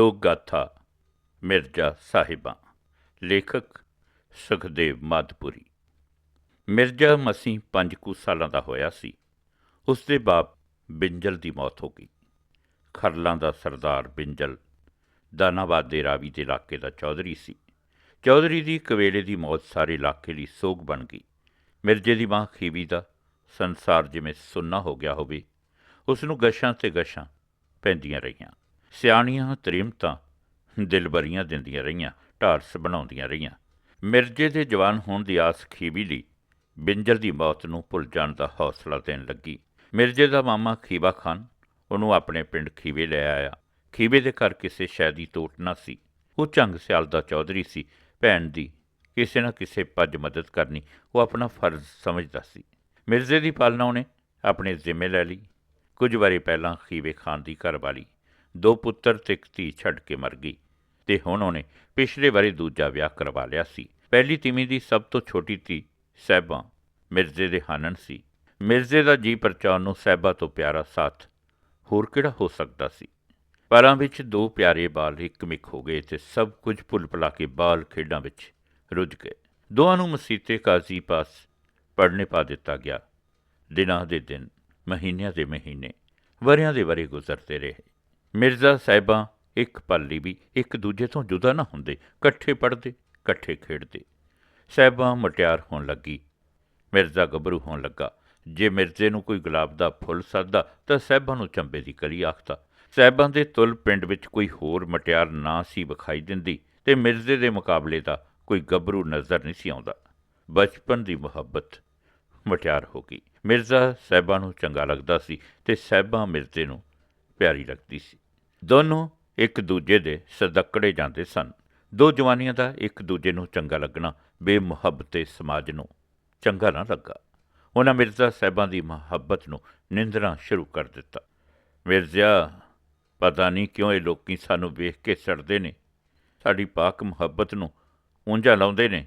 ਲੋਕ ਗਾਥਾ ਮਿਰਜ਼ਾ ਸਾਹਿਬਾਂ, ਲੇਖਕ ਸੁਖਦੇਵ ਮਾਧਪੁਰੀ। ਮਿਰਜ਼ਾ ਮਸੀਂ ਪੰਜ ਕੁ ਸਾਲਾਂ ਦਾ ਹੋਇਆ ਸੀ। ਉਸ ਦੇ ਬਾਪ ਬਿੰਜਲ ਦੀ ਮੌਤ ਹੋ ਗਈ। ਖਰਲਾਂ ਦਾ ਸਰਦਾਰ ਬਿੰਜਲ ਦਾਨਾਬਾਦ ਦੇ ਰਾਵੀ ਦੇ ਇਲਾਕੇ ਦਾ ਚੌਧਰੀ ਸੀ। ਚੌਧਰੀ ਦੀ ਕਵੇਲੇ ਦੀ ਮੌਤ ਸਾਰੇ ਇਲਾਕੇ ਲਈ ਸੋਗ ਬਣ ਗਈ। ਮਿਰਜ਼ੇ ਦੀ ਮਾਂ ਖੀਵੀ ਦਾ ਸੰਸਾਰ ਜਿਵੇਂ ਸੁੰਨਾ ਹੋ ਗਿਆ ਹੋਵੇ ਉਸ ਨੂੰ ਗਸ਼ਾਂ ਤੇ ਗਸ਼ਾਂ ਪੈਂਦੀਆਂ ਰਹੀਆਂ। ਸਿਆਣੀਆਂ ਤ੍ਰਿਮਤਾਂ ਦਿਲਬਰੀਆਂ ਦਿੰਦੀਆਂ ਰਹੀਆਂ ਢਾਰਸ ਬਣਾਉਂਦੀਆਂ ਰਹੀਆਂ। ਮਿਰਜ਼ੇ ਦੇ ਜਵਾਨ ਹੋਣ ਦੀ ਆਸ ਖੀਬੀ ਲਈ ਬਿੰਜਲ ਦੀ ਮੌਤ ਨੂੰ ਭੁੱਲ ਜਾਣ ਦਾ ਹੌਸਲਾ ਦੇਣ ਲੱਗੀ। ਮਿਰਜ਼ੇ ਦਾ ਮਾਮਾ ਖੀਬਾ ਖਾਨ ਉਹਨੂੰ ਆਪਣੇ ਪਿੰਡ ਖੀਵੇ ਲੈ ਆਇਆ। ਖੀਵੇ ਦੇ ਘਰ ਕਿਸੇ ਸ਼ੈ ਦੀ ਤੋਟ ਨਾ ਸੀ। ਉਹ ਚੰਗ ਸਿਆਲ ਦਾ ਚੌਧਰੀ ਸੀ। ਭੈਣ ਦੀ ਕਿਸੇ ਨਾ ਕਿਸੇ ਪੱਜ ਮਦਦ ਕਰਨੀ ਉਹ ਆਪਣਾ ਫਰਜ਼ ਸਮਝਦਾ ਸੀ। ਮਿਰਜ਼ੇ ਦੀ ਪਾਲਣਾ ਉਹਨੇ ਆਪਣੇ ਜ਼ਿੰਮੇ ਲੈ ਲਈ। ਕੁਝ ਵਾਰੀ ਪਹਿਲਾਂ ਖੀਵੇ ਖਾਨ ਦੀ ਘਰਵਾਲੀ ਦੋ ਪੁੱਤਰ ਤੇ ਇੱਕ ਧੀ ਛੱਡ ਕੇ ਮਰ ਗਈ ਤੇ ਹੁਣ ਉਹਨੇ ਪਿਛਲੇ ਵਾਰੀ ਦੂਜਾ ਵਿਆਹ ਕਰਵਾ ਲਿਆ ਸੀ। ਪਹਿਲੀ ਤੀਵੀਂ ਦੀ ਸਭ ਤੋਂ ਛੋਟੀ ਧੀ ਸਹਿਬਾ ਮਿਰਜ਼ੇ ਦੇ ਹਾਨਣ ਸੀ। ਮਿਰਜ਼ੇ ਦਾ ਜੀ ਪਰਚਾਉਣ ਨੂੰ ਸਹਿਬਾ ਤੋਂ ਪਿਆਰਾ ਸਾਥ ਹੋਰ ਕਿਹੜਾ ਹੋ ਸਕਦਾ ਸੀ? ਪਰਾਂ ਵਿੱਚ ਦੋ ਪਿਆਰੇ ਬਾਲ ਇੱਕ ਮਿਕ ਹੋ ਗਏ ਤੇ ਸਭ ਕੁਝ ਭੁੱਲ ਭੁਲਾ ਕੇ ਬਾਲ ਖੇਡਾਂ ਵਿੱਚ ਰੁੱਝ ਗਏ। ਦੋਹਾਂ ਨੂੰ ਮਸੀਤੇ ਕਾਜ਼ੀ ਪਾਸ ਪੜ੍ਹਨੇ ਪਾ ਦਿੱਤਾ ਗਿਆ। ਦਿਨਾਂ ਦੇ ਦਿਨ, ਮਹੀਨਿਆਂ ਦੇ ਮਹੀਨੇ ਵਰਿਆਂ ਦੇ ਵਰੇ ਗੁਜ਼ਰਦੇ ਰਹੇ। ਮਿਰਜ਼ਾ ਸਾਹਿਬਾਂ ਇੱਕ ਪਲ ਲਈ ਵੀ ਇੱਕ ਦੂਜੇ ਤੋਂ ਜੁਦਾ ਨਾ ਹੁੰਦੇ, ਇਕੱਠੇ ਪੜ੍ਹਦੇ, ਇਕੱਠੇ ਖੇਡਦੇ। ਸਾਹਿਬਾਂ ਮਟਿਆਰ ਹੋਣ ਲੱਗੀ, ਮਿਰਜ਼ਾ ਗੱਭਰੂ ਹੋਣ ਲੱਗਾ। ਜੇ ਮਿਰਜ਼ੇ ਨੂੰ ਕੋਈ ਗੁਲਾਬ ਦਾ ਫੁੱਲ ਸੱਦਾ ਤਾਂ ਸਾਹਿਬਾਂ ਨੂੰ ਚੰਬੇ ਦੀ ਕਲੀ ਆਖਦਾ। ਸਾਹਿਬਾਂ ਦੇ ਤੁਲ ਪਿੰਡ ਵਿੱਚ ਕੋਈ ਹੋਰ ਮਟਿਆਰ ਨਾ ਸੀ ਵਿਖਾਈ ਦਿੰਦੀ ਤੇ ਮਿਰਜ਼ੇ ਦੇ ਮੁਕਾਬਲੇ ਦਾ ਕੋਈ ਗੱਭਰੂ ਨਜ਼ਰ ਨਹੀਂ ਸੀ ਆਉਂਦਾ। ਬਚਪਨ ਦੀ ਮੁਹੱਬਤ ਮਟਿਆਰ ਹੋ ਗਈ। ਮਿਰਜ਼ਾ ਸਾਹਿਬਾਂ ਨੂੰ ਚੰਗਾ ਲੱਗਦਾ ਸੀ ਤੇ ਸਾਹਿਬਾਂ ਮਿਰਜ਼ੇ ਨੂੰ ਪਿਆਰੀ ਲੱਗਦੀ ਸੀ। ਦੋਨੋਂ ਇੱਕ ਦੂਜੇ ਦੇ ਸਦਕੜੇ ਜਾਂਦੇ ਸਨ। ਦੋ ਜਵਾਨੀਆਂ ਦਾ ਇੱਕ ਦੂਜੇ ਨੂੰ ਚੰਗਾ ਲੱਗਣਾ ਬੇਮੁਹੱਬਤੇ ਸਮਾਜ ਨੂੰ ਚੰਗਾ ਨਾ ਲੱਗਾ। ਉਹਨਾਂ ਮਿਰਜ਼ਾ ਸਾਹਿਬਾਂ ਦੀ ਮੁਹੱਬਤ ਨੂੰ ਨਿੰਦਣਾ ਸ਼ੁਰੂ ਕਰ ਦਿੱਤਾ। ਮਿਰਜ਼ਾ, ਪਤਾ ਨਹੀਂ ਕਿਉਂ ਇਹ ਲੋਕੀ ਸਾਨੂੰ ਵੇਖ ਕੇ ਸੜਦੇ ਨੇ। ਸਾਡੀ ਪਾਕ ਮੁਹੱਬਤ ਨੂੰ ਉਂਝਾ ਲਾਉਂਦੇ ਨੇ।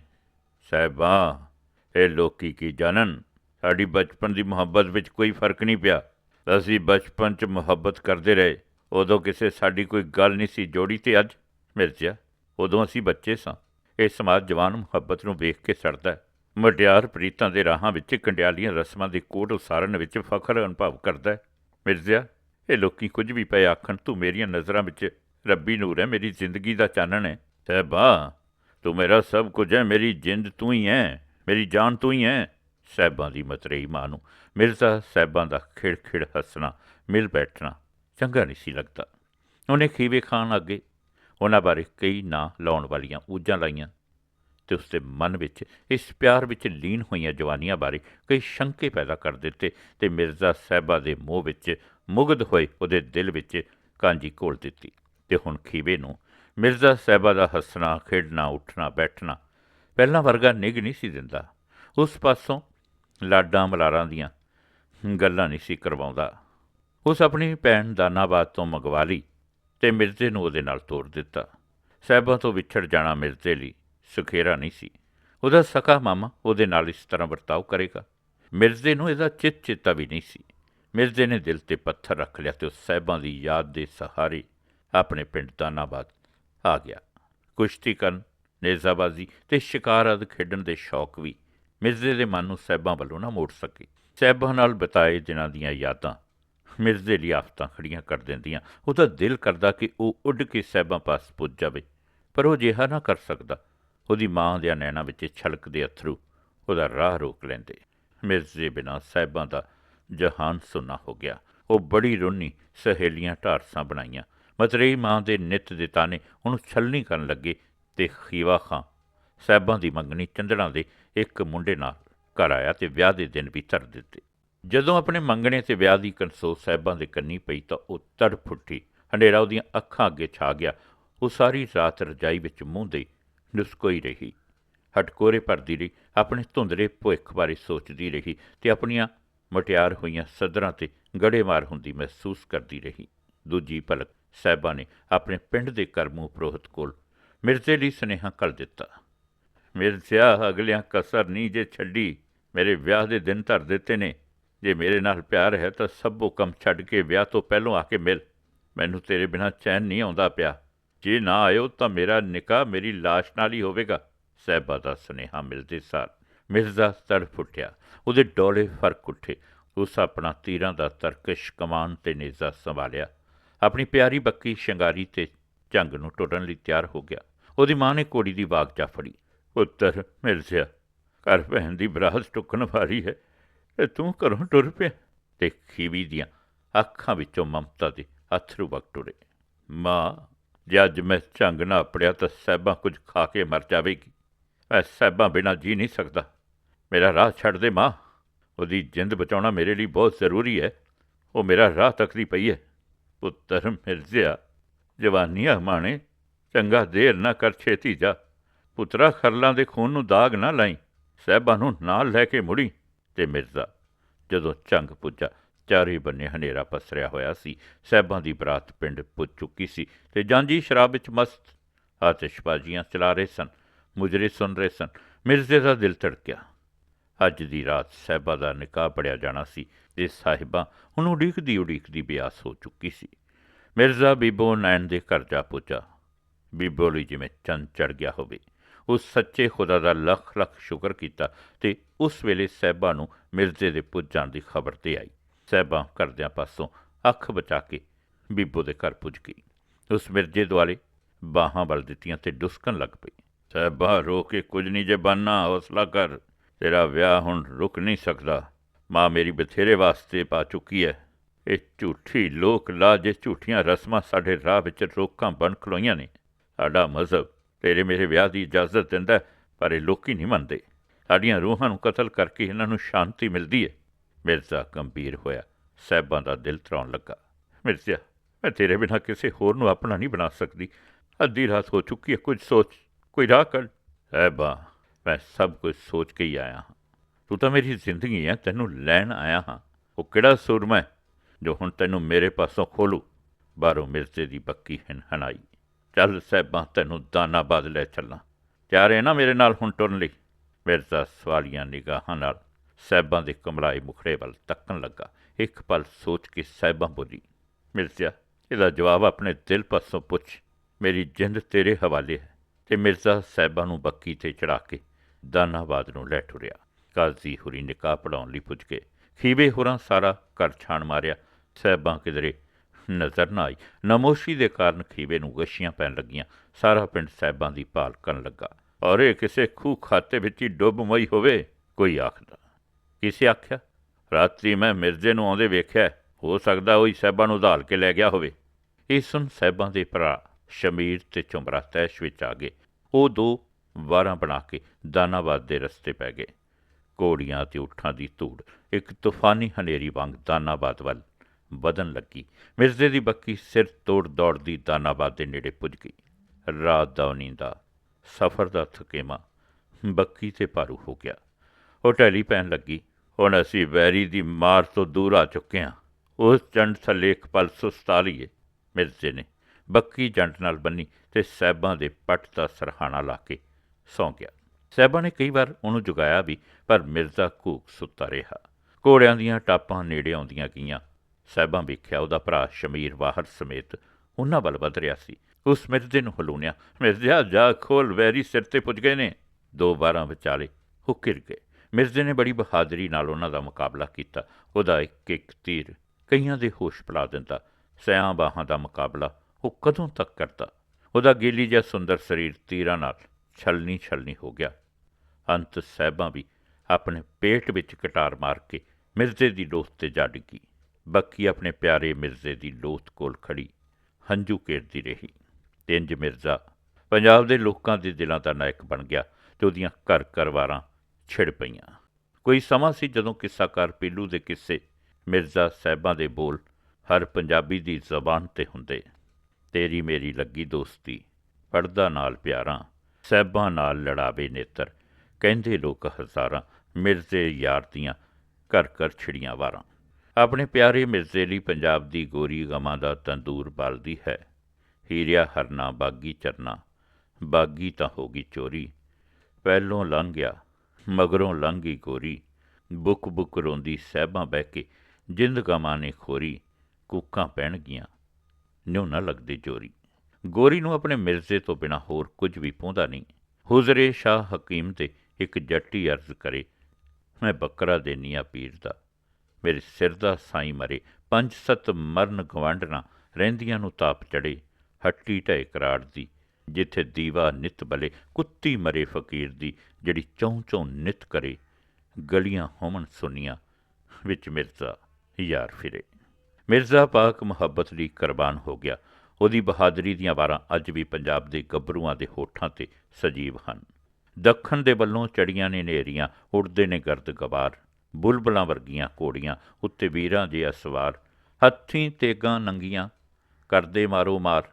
ਸਾਹਿਬਾਂ, ਇਹ ਲੋਕੀ ਕੀ ਜਾਣਨ? ਸਾਡੀ ਬਚਪਨ ਦੀ ਮੁਹੱਬਤ ਵਿੱਚ ਕੋਈ ਫ਼ਰਕ ਨਹੀਂ ਪਿਆ। ਅਸੀਂ ਬਚਪਨ 'ਚ ਮੁਹੱਬਤ ਕਰਦੇ ਰਹੇ। ਉਦੋਂ ਕਿਸੇ ਸਾਡੀ ਕੋਈ ਗੱਲ ਨਹੀਂ ਸੀ ਜੋੜੀ ਤੇ ਅੱਜ ਮਿਰਜ਼ਾ, ਉਦੋਂ ਅਸੀਂ ਬੱਚੇ ਸਾਂ। ਇਹ ਸਮਾਜ ਜਵਾਨ ਮੁਹੱਬਤ ਨੂੰ ਵੇਖ ਕੇ ਸੜਦਾ ਹੈ। ਮਟਿਆਰ ਪ੍ਰੀਤਾਂ ਦੇ ਰਾਹਾਂ ਵਿੱਚ ਕੰਡਿਆਲੀਆਂ ਰਸਮਾਂ ਦੇ ਕੋਟ ਉਸਾਰਨ ਵਿੱਚ ਫਖਰ ਅਨੁਭਵ ਕਰਦਾ ਹੈ। ਮਿਰਜ਼ਾ, ਇਹ ਲੋਕੀ ਕੁਝ ਵੀ ਪਏ ਆਖਣ, ਤੂੰ ਮੇਰੀਆਂ ਨਜ਼ਰਾਂ ਵਿੱਚ ਰੱਬੀ ਨੂਰ ਹੈ, ਮੇਰੀ ਜ਼ਿੰਦਗੀ ਦਾ ਚਾਨਣ ਹੈ। ਸਹਿਬਾ, ਤੂੰ ਮੇਰਾ ਸਭ ਕੁਝ ਹੈ, ਮੇਰੀ ਜਿੰਦ ਤੂੰ ਹੀ ਹੈ, ਮੇਰੀ ਜਾਨ ਤੂੰ ਹੀ ਹੈ। ਸਹਿਬਾਂ ਦੀ ਮਤਰੇਈ ਮਾਂ ਨੂੰ ਮਿਰਜ਼ਾ ਸਹਿਬਾਂ ਦਾ ਖਿੜ-ਖਿੜ ਹੱਸਣਾ, ਮਿਲ ਬੈਠਣਾ। ਚੰਗਾ ਨਹੀਂ ਸੀ ਲੱਗਦਾ। ਉਹਨੇ ਖੀਵੇ ਖਾਨ ਅੱਗੇ ਉਹਨਾਂ ਬਾਰੇ ਕਈ ਨਾਂ ਲਾਉਣ ਵਾਲੀਆਂ ਊਜਾਂ ਲਾਈਆਂ ਤੇ ਉਸਦੇ ਮਨ ਵਿੱਚ, ਇਸ ਪਿਆਰ ਵਿੱਚ ਲੀਨ ਹੋਈਆਂ ਜਵਾਨੀਆਂ ਬਾਰੇ ਕਈ ਸ਼ੰਕੇ ਪੈਦਾ ਕਰ ਦਿੱਤੇ ਤੇ ਮਿਰਜ਼ਾ ਸਾਹਿਬਾ ਦੇ ਮੋਹ ਵਿੱਚ ਮੁਗਧ ਹੋਏ ਉਹਦੇ ਦਿਲ ਵਿੱਚ ਕਾਂਜੀ ਘੋਲ ਦਿੱਤੀ ਤੇ ਹੁਣ ਖੀਵੇ ਨੂੰ ਮਿਰਜ਼ਾ ਸਾਹਿਬਾ ਦਾ ਹੱਸਣਾ, ਖੇਡਣਾ, ਉੱਠਣਾ, ਬੈਠਣਾ ਪਹਿਲਾਂ ਵਰਗਾ ਨਿਗ ਨਹੀਂ ਸੀ ਦਿੰਦਾ। ਉਸ ਪਾਸੋਂ ਲਾਡਾਂ ਮਲਾਰਾਂ ਦੀਆਂ ਗੱਲਾਂ ਨਹੀਂ ਸੀ ਕਰਵਾਉਂਦਾ। ਉਸ ਆਪਣੀ ਭੈਣ ਦਾਨਾਬਾਦ ਤੋਂ ਮੰਗਵਾ ਲਈ ਤੇ ਮਿਰਜ਼ੇ ਨੂੰ ਉਹਦੇ ਨਾਲ ਤੋੜ ਦਿੱਤਾ। ਸਾਹਿਬਾਂ ਤੋਂ ਵਿਛੜ ਜਾਣਾ ਮਿਰਜ਼ੇ ਲਈ ਸੁਖੇਰਾ ਨਹੀਂ ਸੀ। ਉਹਦਾ ਸਕਾ ਮਾਮਾ ਉਹਦੇ ਨਾਲ ਇਸ ਤਰ੍ਹਾਂ ਵਰਤਾਓ ਕਰੇਗਾ। ਮਿਰਜ਼ੇ ਨੂੰ ਇਹਦਾ ਚਿੱਤ ਚੇਤਾ ਵੀ ਨਹੀਂ ਸੀ। ਮਿਰਜ਼ੇ ਨੇ ਦਿਲ ਤੇ ਪੱਥਰ ਰੱਖ ਲਿਆ ਤੇ ਉਸ ਸਾਹਿਬਾਂ ਦੀ ਯਾਦ ਦੇ ਸਹਾਰੇ ਆਪਣੇ ਪਿੰਡ ਦਾਨਾਬਾਦ ਆ ਗਿਆ। ਕੁਸ਼ਤੀ ਕਰਨ, ਨੇਜ਼ਾਬਾਜ਼ੀ ਤੇ ਸ਼ਿਕਾਰ ਅਦ ਖੇਡਣ ਦੇ ਸ਼ੌਕ ਵੀ ਮਿਰਜ਼ੇ ਦੇ ਮਨ ਨੂੰ ਸਾਹਿਬਾਂ ਵੱਲੋਂ ਨਾ ਮੋੜ ਸਕੇ। ਸਾਹਿਬਾਂ ਨਾਲ ਬਿਤਾਏ ਦਿਨਾਂ ਦੀਆਂ ਯਾਦਾਂ ਮਿਰਜ਼ੇ ਲਈ ਆਫਤਾਂ ਖੜੀਆਂ ਕਰ ਦਿੰਦੀਆਂ। ਉਹਦਾ ਦਿਲ ਕਰਦਾ ਕਿ ਉਹ ਉੱਡ ਕੇ ਸਾਹਿਬਾਂ ਪਾਸ ਪੁੱਜ ਜਾਵੇ। ਪਰ ਉਹ ਜਿਹਾ ਨਾ ਕਰ ਸਕਦਾ। ਉਹਦੀ ਮਾਂ ਦੇ ਨੈਣਾਂ ਵਿੱਚ ਛਲਕਦੇ ਅਥਰੂ ਉਹਦਾ ਰਾਹ ਰੋਕ ਲੈਂਦੇ। ਮਿਰਜ਼ੇ ਬਿਨਾਂ ਸਾਹਿਬਾਂ ਦਾ ਜਹਾਨ ਸੁਨਾ ਹੋ ਗਿਆ। ਉਹ ਬੜੀ ਰੋਣੀ ਸਹੇਲੀਆਂ ਢਾਰਸਾਂ ਬਣਾਈਆਂ। ਮਤਰੇਈ ਮਾਂ ਦੇ ਨਿਤ ਦੇ ਤਾਨੇ ਉਹਨੂੰ ਛਲਣੀ ਕਰਨ ਲੱਗੇ ਤੇ ਖੀਵਾ ਖਾਂ। ਸਾਹਿਬਾਂ ਦੀ ਮੰਗਣੀ ਚੰਦੜਾਂ ਦੇ ਇੱਕ ਮੁੰਡੇ ਨਾਲ ਘਰ ਆਇਆ ਤੇ ਵਿਆਹ ਦੇ ਦਿਨ ਵੀ ਧਰ ਦਿੱਤੇ। ਜਦੋਂ ਆਪਣੇ ਮੰਗਣੇ ਤੇ ਵਿਆਹ ਦੀ ਕਨਸੋ ਸਾਹਿਬਾਂ ਦੇ ਕੰਨੀ ਪਈ ਤਾਂ ਉਹ ਤੜ ਫੁੱਟੀ, ਹਨੇਰਾ ਉਹਦੀਆਂ ਅੱਖਾਂ ਅੱਗੇ ਛਾ ਗਿਆ। ਉਹ ਸਾਰੀ ਰਾਤ ਰਜਾਈ ਵਿੱਚ ਮੂੰਹ ਦੇ ਨੁਸਕੋਈ ਰਹੀ। ਹਟਕੋਰੇ ਭਰਦੀ ਰਹੀ, ਆਪਣੇ ਧੁੰਦਲੇ ਭੁੱਖ ਬਾਰੇ ਸੋਚਦੀ ਰਹੀ ਤੇ ਆਪਣੀਆਂ ਮਟਿਆਰ ਹੋਈਆਂ ਸਦਰਾਂ ਤੇ ਗੜੇਮਾਰ ਹੁੰਦੀ ਮਹਿਸੂਸ ਕਰਦੀ ਰਹੀ। ਦੂਜੀ ਪਲਕ ਸਾਹਿਬਾਂ ਨੇ ਆਪਣੇ ਪਿੰਡ ਦੇ ਕਰਮੂ ਪ੍ਰੋਹਤ ਕੋਲ ਮਿਰਜ਼ੇ ਲਈ ਸੁਨੇਹਾ ਕਰ ਦਿੱਤਾ। ਮਿਰਜ਼ਿਆ ਅਗਲਿਆਂ ਕਸਰ ਨਹੀਂ ਜੇ ਛੱਡੀ। ਮੇਰੇ ਵਿਆਹ ਦੇ ਦਿਨ ਧਰ ਦਿੱਤੇ ਨੇ। ਜੇ ਮੇਰੇ ਨਾਲ ਪਿਆਰ ਹੈ ਤਾਂ ਸਭੋ ਕੰਮ ਛੱਡ ਕੇ ਵਿਆਹ ਤੋਂ ਪਹਿਲਾਂ ਆ ਕੇ ਮਿਲ। ਮੈਨੂੰ ਤੇਰੇ ਬਿਨਾ ਚੈਨ ਨਹੀਂ ਆਉਂਦਾ ਪਿਆ। ਜੇ ਨਾ ਆਇਓ ਤਾਂ ਮੇਰਾ ਨਿਕਾਹ ਮੇਰੀ ਲਾਸ਼ ਨਾਲ ਹੀ ਹੋਵੇਗਾ। ਸਹਿਬਾ ਦਾ ਸੁਨੇਹਾ ਮਿਲਦੇ ਸਾਰ ਮਿਰਜ਼ਾ ਤੜਫ ਉੱਠਿਆ। ਉਹਦੇ ਡੋਲੇ ਫ਼ਰਕ ਉੱਠੇ। ਉਸ ਆਪਣਾ ਤੀਰਾਂ ਦਾ ਤਰਕਸ਼ ਕਮਾਨ ਤੇ ਨੇਜ਼ਾ ਸੰਭਾਲਿਆ। ਆਪਣੀ ਪਿਆਰੀ ਬੱਕੀ ਸ਼ਿੰਗਾਰੀ ਤੇ ਝੰਗ ਨੂੰ ਟੁੱਟਣ ਲਈ ਤਿਆਰ ਹੋ ਗਿਆ। ਉਹਦੀ ਮਾਂ ਨੇ ਕੋੜੀ ਦੀ ਬਾਗ ਜਾ ਫੜੀ। ਪੁੱਤਰ ਮਿਰਜ਼ਾ ਘਰ ਭੈਣ ਦੀ ਬਰਾਤ ਟੁੱਕਣ ਵਾਲੀ ਹੈ। ਇਹ ਤੂੰ ਘਰੋਂ ਟੁਰ ਪਿਆ? ਤੇ ਖੀਵੀ ਦੀਆਂ ਅੱਖਾਂ ਵਿੱਚੋਂ ਮਮਤਾ ਦੇ ਅਥਰੂ ਵਗ ਟੁਰੇ। ਮਾਂ, ਜੇ ਅੱਜ ਮੈਂ ਝੰਗ ਨਾ ਪੜਿਆ ਤਾਂ ਸਹਿਬਾਂ ਕੁਝ ਖਾ ਕੇ ਮਰ ਜਾਵੇਗੀ। ਮੈਂ ਸਹਿਬਾਂ ਬਿਨਾਂ ਜੀ ਨਹੀਂ ਸਕਦਾ। ਮੇਰਾ ਰਾਹ ਛੱਡ ਦੇ ਮਾਂ। ਉਹਦੀ ਜਿੰਦ ਬਚਾਉਣਾ ਮੇਰੇ ਲਈ ਬਹੁਤ ਜ਼ਰੂਰੀ ਹੈ। ਉਹ ਮੇਰਾ ਰਾਹ ਤੱਕਦੀ ਪਈ ਹੈ। ਪੁੱਤਰ ਮਿਰਜ਼ਿਆ, ਜਵਾਨੀਆਂ ਮਾਣੇ, ਚੰਗਾ ਦੇਰ ਨਾ ਕਰ ਛੇਤੀ ਜਾ। ਪੁੱਤਰਾ ਖਰਲਾਂ ਦੇ ਖੂਨ ਨੂੰ ਦਾਗ ਨਾ ਲਾਈ। ਸਹਿਬਾਂ ਨੂੰ ਨਾਲ ਲੈ ਕੇ ਮੁੜੀ। ਤੇ ਮਿਰਜ਼ਾ। ਜਦੋਂ ਚੰਗ ਪੁੱਜਾ, ਚਾਰੇ ਬੰਨੇ ਹਨੇਰਾ ਪਸਰਿਆ ਹੋਇਆ ਸੀ। ਸਹਿਬਾਂ ਦੀ ਬਰਾਤ ਪਿੰਡ ਪੁੱਜ ਚੁੱਕੀ ਸੀ ਤੇ ਜਾਂਜੀ ਸ਼ਰਾਬ ਵਿੱਚ ਮਸਤ ਆਤਿਸ਼ਬਾਜ਼ੀਆਂ ਚਲਾ ਰਹੇ ਸਨ, ਮੁਜਰੇ ਸੁਣ ਰਹੇ ਸਨ। ਮਿਰਜ਼ੇ ਦਾ ਦਿਲ ਧੜਕਿਆ। ਅੱਜ ਦੀ ਰਾਤ ਸਹਿਬਾ ਦਾ ਨਿਕਾਹ ਪੜਿਆ ਜਾਣਾ ਸੀ। ਤੇ ਸਾਹਿਬਾ ਹੁਣ ਉਡੀਕਦੀ ਉਡੀਕਦੀ ਬਿਆਸ ਹੋ ਚੁੱਕੀ ਸੀ। ਮਿਰਜ਼ਾ ਬੀਬੋ ਨੈਣ ਦੇ ਘਰ ਜਾ ਪੁੱਜਾ। ਬੀਬੋ ਲਈ ਜਿਵੇਂ ਚੰਨ ਚੜ ਗਿਆ ਹੋਵੇ। ਉਸ ਸੱਚੇ ਖੁਦਾ ਦਾ ਲੱਖ ਲੱਖ ਸ਼ੁਕਰ ਕੀਤਾ ਤੇ ਉਸ ਵੇਲੇ ਸਹਿਬਾ ਨੂੰ ਮਿਰਜ਼ੇ ਦੇ ਪੁੱਜ ਜਾਣ ਦੀ ਖਬਰ ਤੇ ਆਈ। ਸਹਿਬਾ ਕਰਦਿਆਂ ਪਾਸੋਂ ਅੱਖ ਬਚਾ ਕੇ ਬੀਬੋ ਦੇ ਘਰ ਪੁੱਜ ਗਈ। ਉਸ ਮਿਰਜ਼ੇ ਦੁਆਲੇ ਬਾਹਾਂ ਵੱਲ ਦਿੱਤੀਆਂ ਤੇ ਡੁਸਕਣ ਲੱਗ ਪਈ। ਸਹਿਬਾ, ਰੋ ਕੇ ਕੁਝ ਨਹੀਂ ਜੇ ਬੰਨਾ, ਹੌਸਲਾ ਕਰ। ਤੇਰਾ ਵਿਆਹ ਹੁਣ ਰੁਕ ਨਹੀਂ ਸਕਦਾ। ਮਾਂ ਮੇਰੀ ਬਥੇਰੇ ਵਾਸਤੇ ਪਾ ਚੁੱਕੀ ਹੈ ਇਹ ਝੂਠੀ ਲੋਕ ਲਾਜ ਝੂਠੀਆਂ ਰਸਮਾਂ ਸਾਡੇ ਰਾਹ ਵਿੱਚ ਰੋਕਾਂ ਬਣ ਖਲੋਈਆਂ ਨੇ। ਸਾਡਾ ਮਜ਼ਹਬ ਤੇਰੇ ਮੇਰੇ ਵਿਆਹ ਦੀ ਇਜਾਜ਼ਤ ਦਿੰਦਾ ਪਰ ਇਹ ਲੋਕੀ ਨਹੀਂ ਮੰਨਦੇ। ਸਾਡੀਆਂ ਰੂਹਾਂ ਨੂੰ ਕਤਲ ਕਰਕੇ ਇਹਨਾਂ ਨੂੰ ਸ਼ਾਂਤੀ ਮਿਲਦੀ ਹੈ। ਮਿਰਜ਼ਾ ਗੰਭੀਰ ਹੋਇਆ, ਸਹਿਬਾਂ ਦਾ ਦਿਲ ਤਰਾਉਣ ਲੱਗਾ। ਮਿਰਜ਼ਾ, ਮੈਂ ਤੇਰੇ ਬਿਨਾਂ ਕਿਸੇ ਹੋਰ ਨੂੰ ਆਪਣਾ ਨਹੀਂ ਬਣਾ ਸਕਦੀ। ਅੱਧੀ ਰਾਤ ਹੋ ਚੁੱਕੀ ਹੈ, ਕੁਝ ਸੋਚ, ਕੋਈ ਰਾਹ ਕਰ ਸਹਿਬਾ, ਮੈਂ ਸਭ ਕੁਝ ਸੋਚ ਕੇ ਹੀ ਆਇਆ ਹਾਂ। ਤੂੰ ਤਾਂ ਮੇਰੀ ਜ਼ਿੰਦਗੀ ਹੈ, ਤੈਨੂੰ ਲੈਣ ਆਇਆ ਹਾਂ। ਉਹ ਕਿਹੜਾ ਸੁਰਮਾ ਹੈ, ਜੋ ਹੁਣ ਤੈਨੂੰ ਮੇਰੇ ਪਾਸੋਂ ਖੋਲੂ? ਬਾਹਰੋਂ ਮਿਰਜ਼ੇ ਦੀ ਬੱਕੀ ਹਨਾਈ ਚੱਲ ਸਹਿਬਾਂ, ਤੈਨੂੰ ਦਾਨਾਬਾਦ ਲੈ ਚੱਲਾਂ। ਤਿਆਰ ਹੈ ਨਾ ਮੇਰੇ ਨਾਲ ਹੁਣ ਟੁਰਨ ਲਈ? ਮਿਰਜ਼ਾ ਸਵਾਲੀਆਂ ਨਿਗਾਹਾਂ ਨਾਲ ਸਹਿਬਾਂ ਦੇ ਕਮਲਾਏ ਮੁਖੜੇ ਵੱਲ ਤੱਕਣ ਲੱਗਾ। ਇੱਕ ਪਲ ਸੋਚ ਕੇ ਸਹਿਬਾਂ ਬੋਲੀ ਮਿਰਜ਼ਾ ਇਹਦਾ ਜਵਾਬ ਆਪਣੇ ਦਿਲ ਪਾਸੋਂ ਪੁੱਛ। ਮੇਰੀ ਜਿੰਦ ਤੇਰੇ ਹਵਾਲੇ ਹੈ। ਤੇ ਮਿਰਜ਼ਾ ਸਹਿਬਾਂ ਨੂੰ ਬੱਕੀ ਤੇ ਚੜਾ ਕੇ ਦਾਨਾਬਾਦ ਨੂੰ ਲੈ ਟੁਰਿਆ ਕਾਜ਼ੀ ਹੁਰੀ ਨਿਕਾਹ ਪੜਾਉਣ ਲਈ ਪੁੱਜ ਗਏ। ਖੀਵੇ ਹੋਰਾਂ ਸਾਰਾ ਘਰ ਛਾਣ ਮਾਰਿਆ। ਸਹਿਬਾਂ ਕਿਧਰੇ ਨਜ਼ਰ ਨਾ ਆਈ। ਨਮੋਸ਼ੀ ਦੇ ਕਾਰਨ ਖੀਵੇ ਨੂੰ ਗਸ਼ੀਆਂ ਪੈਣ ਲੱਗੀਆਂ। ਸਾਰਾ ਪਿੰਡ ਸਹਿਬਾਂ ਦੀ ਭਾਲ ਕਰਨ ਲੱਗਾ। ਔਰ ਇਹ ਕਿਸੇ ਖੂਹ ਖਾਤੇ ਵਿੱਚ ਹੀ ਡੁੱਬ ਮਈ ਹੋਵੇ? ਕੋਈ ਆਖਦਾ। ਕਿਸੇ ਆਖਿਆ, ਰਾਤਰੀ ਮੈਂ ਮਿਰਜ਼ੇ ਨੂੰ ਆਉਂਦੇ ਵੇਖਿਆ, ਹੋ ਸਕਦਾ ਉਹ ਹੀ ਸਹਿਬਾਂ ਨੂੰ ਉਧਾਲ ਕੇ ਲੈ ਗਿਆ ਹੋਵੇ। ਇਹ ਸੁਣ ਸਹਿਬਾਂ ਦੇ ਭਰਾ ਸ਼ਮੀਰ ਤੇ ਚੁੰਬਰਾ ਤੈਸ਼ ਵਿੱਚ ਆ ਗਏ। ਉਹ ਦੋ ਵਾਰਾਂ ਬਣਾ ਕੇ ਦਾਨਾਬਾਦ ਦੇ ਰਸਤੇ ਪੈ ਗਏ। ਕੋੜੀਆਂ ਤੇ ਉਠਾਂ ਦੀ ਧੂੜ, ਇੱਕ ਤੂਫਾਨੀ ਹਨੇਰੀ ਵਾਂਗ ਦਾਨਾਬਾਦ ਵੱਲ ਵਧਣ ਲੱਗੀ। ਮਿਰਜ਼ੇ ਦੀ ਬੱਕੀ ਸਿਰ ਤੋੜ ਦੌੜਦੀ ਦਾਨਾਬਾਦ ਦੇ ਨੇੜੇ ਪੁੱਜ ਗਈ। ਰਾਤ ਦਾ ਨੀਂਦਾ ਸਫ਼ਰ ਦਾ ਥਕੇਮਾ, ਬੱਕੀ ਤੇ ਭਾਰੂ ਹੋ ਗਿਆ। ਉਹ ਢਲੀ ਪੈਣ ਲੱਗੀ। ਹੁਣ ਅਸੀਂ ਵੈਰੀ ਦੀ ਮਾਰ ਤੋਂ ਦੂਰ ਆ ਚੁੱਕੇ ਹਾਂ। ਉਸ ਚੰਡ ਥੱਲੇ ਪਲ ਸੁਸਤਾ ਲਈਏ, ਮਿਰਜ਼ੇ ਨੇ। ਬੱਕੀ ਜੰਟ ਨਾਲ ਬੰਨੀ ਤੇ ਸਹਿਬਾਂ ਦੇ ਪੱਟ ਦਾ ਸਰਹਾਣਾ ਲਾ ਕੇ ਸੌਂ ਗਿਆ। ਸਹਿਬਾਂ ਨੇ ਕਈ ਵਾਰ ਉਹਨੂੰ ਜਗਾਇਆ ਵੀ, ਪਰ ਮਿਰਜ਼ਾ ਕੂਕ ਸੁੱਤਾ ਰਿਹਾ। ਘੋੜਿਆਂ ਦੀਆਂ ਟਾਪਾਂ ਨੇੜੇ ਆਉਂਦੀਆਂ ਗਈਆਂ। ਸਾਹਿਬਾਂ ਵੇਖਿਆ, ਉਹਦਾ ਭਰਾ ਸ਼ਮੀਰ ਵਾਹਰ ਸਮੇਤ ਉਹਨਾਂ ਵੱਲ ਵਧ ਰਿਹਾ ਸੀ। ਉਸ ਮਿਰਜ਼ੇ ਨੂੰ ਹਲੂਣਿਆ, ਮਿਰਜ਼ਾ ਜਾ, ਖੋਲ, ਵੈਰੀ ਸਿਰ ਤੇ ਪੁੱਜ ਗਏ ਨੇ। ਦੋ ਵਾਰਾਂ ਵਿਚਾਲੇ ਉਹ ਘਿਰ ਗਏ। ਮਿਰਜ਼ੇ ਨੇ ਬੜੀ ਬਹਾਦਰੀ ਨਾਲ ਉਹਨਾਂ ਦਾ ਮੁਕਾਬਲਾ ਕੀਤਾ। ਉਹਦਾ ਇੱਕ ਇੱਕ ਤੀਰ ਕਈਆਂ ਦੇ ਹੋਸ਼ ਪਲਾ ਦਿੰਦਾ। ਸਿਆਂ ਬਾਹਾਂ ਦਾ ਮੁਕਾਬਲਾ ਉਹ ਕਦੋਂ ਤੱਕ ਕਰਦਾ? ਉਹਦਾ ਗੇਲੀ ਜਿਹਾ ਸੁੰਦਰ ਸਰੀਰ ਤੀਰਾਂ ਨਾਲ ਛਲਨੀ ਛਲਨੀ ਹੋ ਗਿਆ। ਅੰਤ ਸਹਿਬਾਂ ਵੀ ਆਪਣੇ ਪੇਟ ਵਿੱਚ ਕਟਾਰ ਮਾਰ ਕੇ ਮਿਰਜ਼ੇ ਦੀ ਲੋਥ ਤੇ ਜਾ ਡਿੱਗੀ। ਬੱਕੀ ਆਪਣੇ ਪਿਆਰੇ ਮਿਰਜ਼ੇ ਦੀ ਲੋਥ ਕੋਲ ਖੜੀ ਹੰਝੂ ਕੇਰਦੀ ਰਹੀ। ਤਿੰਜ ਮਿਰਜ਼ਾ, ਪੰਜਾਬ ਦੇ ਲੋਕਾਂ ਦੇ ਦਿਲਾਂ ਦਾ ਨਾਇਕ ਬਣ ਗਿਆ ਤੇ ਉਹਦੀਆਂ ਘਰ ਘਰ ਵਾਰਾਂ ਛਿੜ ਪਈਆਂ। ਕੋਈ ਸਮਾਂ ਸੀ ਜਦੋਂ ਕਿੱਸਾਕਾਰ ਪੀਲੂ ਦੇ ਕਿੱਸੇ ਮਿਰਜ਼ਾ ਸਾਹਿਬਾਂ ਦੇ ਬੋਲ ਹਰ ਪੰਜਾਬੀ ਦੀ ਜ਼ਬਾਨ ਤੇ ਹੁੰਦੇ। ਤੇਰੀ ਮੇਰੀ ਲੱਗੀ ਦੋਸਤੀ, ਪੜਦਾ ਨਾਲ ਪਿਆਰਾਂ, ਸਾਹਿਬਾਂ ਨਾਲ ਲੜਾਵੇ ਨੇਤਰ, ਕਹਿੰਦੇ ਲੋਕ ਹਜ਼ਾਰਾਂ, ਮਿਰਜ਼ੇ ਯਾਰ ਦੀਆਂ ਘਰ ਘਰ ਛਿੜੀਆਂ ਵਾਰਾਂ। ਆਪਣੇ ਪਿਆਰੇ ਮਿਰਜ਼ੇ ਲਈ ਪੰਜਾਬ ਦੀ ਗੋਰੀ ਗਮਾਂ ਦਾ ਤੰਦੂਰ ਬਲਦੀ ਹੈ। ਹੀਰਿਆ ਹਰਨਾ, ਬਾਗੀ ਚਰਨਾ। ਬਾਗੀ ਤਾਂ ਹੋ ਗਈ ਚੋਰੀ। ਪਹਿਲੋਂ ਲੰਘ ਗਿਆ, ਮਗਰੋਂ ਲੰਘ ਗਈ ਗੋਰੀ। ਬੁੱਕ ਬੁੱਕ ਰੋਂਦੀ ਸਹਿਬਾਂ ਬਹਿ ਕੇ, ਜਿੰਦ ਗਮਾਂ ਨੇ ਖੋਰੀ, ਕੂਕਾਂ ਪੈਣਗੀਆਂ ਨਿਉ ਨਾ ਲੱਗਦੇ ਚੋਰੀ। ਗੋਰੀ ਨੂੰ ਆਪਣੇ ਮਿਰਜ਼ੇ ਤੋਂ ਬਿਨਾ ਹੋਰ ਕੁਝ ਵੀ ਪਾਉਂਦਾ ਨਹੀਂ। ਹੁਜ਼ਰੇ ਸ਼ਾਹ ਹਕੀਮ 'ਤੇ ਇੱਕ ਜੱਟੀ ਅਰਜ਼ ਕਰੇ, ਮੈਂ ਬੱਕਰਾ ਦੇਨੀਆ ਪੀਰ ਦਾ। ਮੇਰੇ ਸਿਰ ਦਾ ਸਾਈਂ ਮਰੇ। ਪੰਜ ਸੱਤ ਮਰਨ ਗਵਾਂਢਣਾ ਰਹਿੰਦੀਆਂ ਨੂੰ ਤਾਪ ਚੜੇ ਹੱਟੀ ਢਏ ਕਰਾੜ ਦੀ ਜਿੱਥੇ ਦੀਵਾ ਨਿਤ ਬਲੇ, ਕੁੱਤੀ ਮਰੇ ਫਕੀਰ ਦੀ, ਜਿਹੜੀ ਚੌਂ ਚੌਂ ਨਿਤ ਕਰੇ। ਗਲੀਆਂ ਹੋਮਣ ਸੁਨੀਆਂ, ਵਿੱਚ ਮਿਰਜ਼ਾ ਯਾਰ ਫਿਰੇ। ਮਿਰਜ਼ਾ ਪਾਕ ਮੁਹੱਬਤ ਲਈ ਕੁਰਬਾਨ ਹੋ ਗਿਆ। ਉਹਦੀ ਬਹਾਦਰੀ ਦੀਆਂ ਵਾਰਾਂ ਅੱਜ ਵੀ ਪੰਜਾਬ ਦੇ ਗੱਭਰੂਆਂ ਦੇ ਹੋਠਾਂ ਤੇ ਸਜੀਵ ਹਨ। ਦੱਖਣ ਦੇ ਵੱਲੋਂ ਚੜੀਆਂ ਨੇ ਨੇਰੀਆਂ, ਉੱਡਦੇ ਨੇ ਗਰਦ ਗਵਾਰ। ਬੁਲਬਲਾਂ ਵਰਗੀਆਂ ਕੋੜੀਆਂ ਉੱਤੇ ਵੀਰਾਂ ਦੇ ਅਸਵਾਰ, ਹੱਥੀਂ ਤੇਗਾਂ ਨੰਗੀਆਂ, ਕਰਦੇ ਮਾਰੋ ਮਾਰ,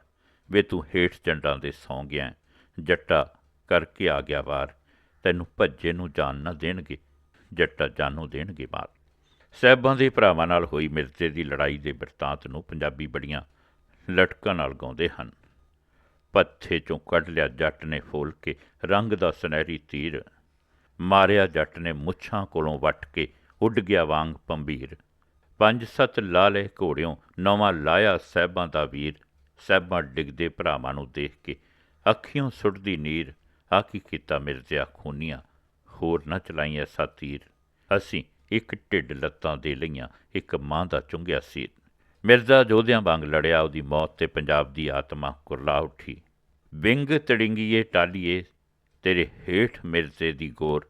ਵੇ ਤੂੰ ਹੇਠ ਜੰਡਾਂ ਦੇ ਸੌਂ ਗਿਆ ਹੈ। ਜੱਟਾ ਕਰਕੇ ਆ ਗਿਆ ਵਾਰ, ਤੈਨੂੰ ਭੱਜੇ ਨੂੰ ਜਾਨ ਨਾ ਦੇਣਗੇ, ਜੱਟਾ ਜਾਨੋਂ ਦੇਣਗੇ ਮਾਰ ਸਹਿਬਾਂ ਦੇ ਭਰਾਵਾਂ ਨਾਲ ਹੋਈ ਮਿਰਜ਼ੇ ਦੀ ਲੜਾਈ ਦੇ ਬਿਰਤਾਂਤ ਨੂੰ ਪੰਜਾਬੀ ਬੜੀਆਂ ਲਟਕਾਂ ਨਾਲ ਗਾਉਂਦੇ ਹਨ ਪੱਥੇ ਚੋਂ ਕੱਢ ਲਿਆ ਜੱਟ ਨੇ ਫੋਲ ਕੇ, ਰੰਗ ਦਾ ਸੁਨਹਿਰੀ ਤੀਰ ਮਾਰਿਆ ਜੱਟ ਨੇ ਮੁੱਛਾਂ ਕੋਲੋਂ ਵੱਟ ਕੇ ਉੱਡ ਗਿਆ ਵਾਂਗ ਪੰਬੀਰ। ਪੰਜ ਸੱਤ ਲਾਲੇ ਘੋੜਿਓਂ ਨਵਾਂ ਲਾਇਆ ਸਹਿਬਾਂ ਦਾ ਵੀਰ। ਸਹਿਬਾਂ ਡਿੱਗਦੇ ਭਰਾਵਾਂ ਨੂੰ ਦੇਖ ਕੇ ਅੱਖੀਓਂ ਸੁੱਟਦੀ ਨੀਰ। ਆ ਕੀ ਕੀਤਾ ਮਿਰਜ਼ਿਆ ਖੂਨੀਆਂ, ਹੋਰ ਨਾ ਚਲਾਈਆਂ ਸਾਤੀਰ। ਅਸੀਂ ਇੱਕ ਢਿੱਡ ਲੱਤਾਂ ਦੇ ਲਈਆਂ, ਇੱਕ ਮਾਂ ਦਾ ਚੁੰਗਿਆ ਸੀ ਮਿਰਜ਼ਾ ਜੋਧਿਆਂ ਵਾਂਗ ਲੜਿਆ, ਉਹਦੀ ਮੌਤ ਤੇ ਪੰਜਾਬ ਦੀ ਆਤਮਾ ਕੁਰਲਾ ਉੱਠੀ। ਵਿੰਗ ਤੜਿੰਗੀਏ, ਟਾਲੀਏ ਤੇਰੇ ਹੇਠ ਮਿਰਜ਼ੇ ਦੀ ਗੋਰ,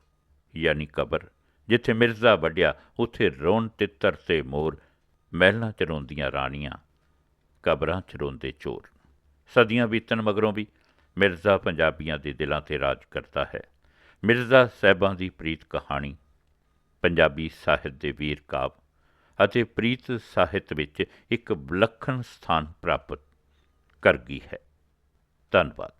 ਯਾਨੀ ਕਬਰ, ਜਿੱਥੇ ਮਿਰਜ਼ਾ ਵੱਡਿਆ ਉੱਥੇ ਰੋਣ ਤਿੱਤਰ ਤੇ ਮੋਰ, ਮਹਿਲਾਂ ਚ ਰੋਂਦੀਆਂ ਰਾਣੀਆਂ, ਕਬਰਾਂ ਚ ਰੋਂਦੇ ਚੋਰ। ਸਦੀਆਂ ਬੀਤਣ ਮਗਰੋਂ ਵੀ ਮਿਰਜ਼ਾ ਪੰਜਾਬੀਆਂ ਦੇ ਦਿਲਾਂ ਤੇ ਰਾਜ ਕਰਦਾ ਹੈ। ਮਿਰਜ਼ਾ ਸਾਹਿਬਾਂ ਦੀ ਪ੍ਰੀਤ ਕਹਾਣੀ, ਪੰਜਾਬੀ ਸਾਹਿਤ ਦੇ ਵੀਰ ਕਾਵ ਅਤੇ ਪ੍ਰੀਤ ਸਾਹਿਤ ਵਿੱਚ ਇੱਕ ਵਿਲੱਖਣ ਸਥਾਨ ਪ੍ਰਾਪਤ ਕਰ ਗਈ ਹੈ। ਧੰਨਵਾਦ।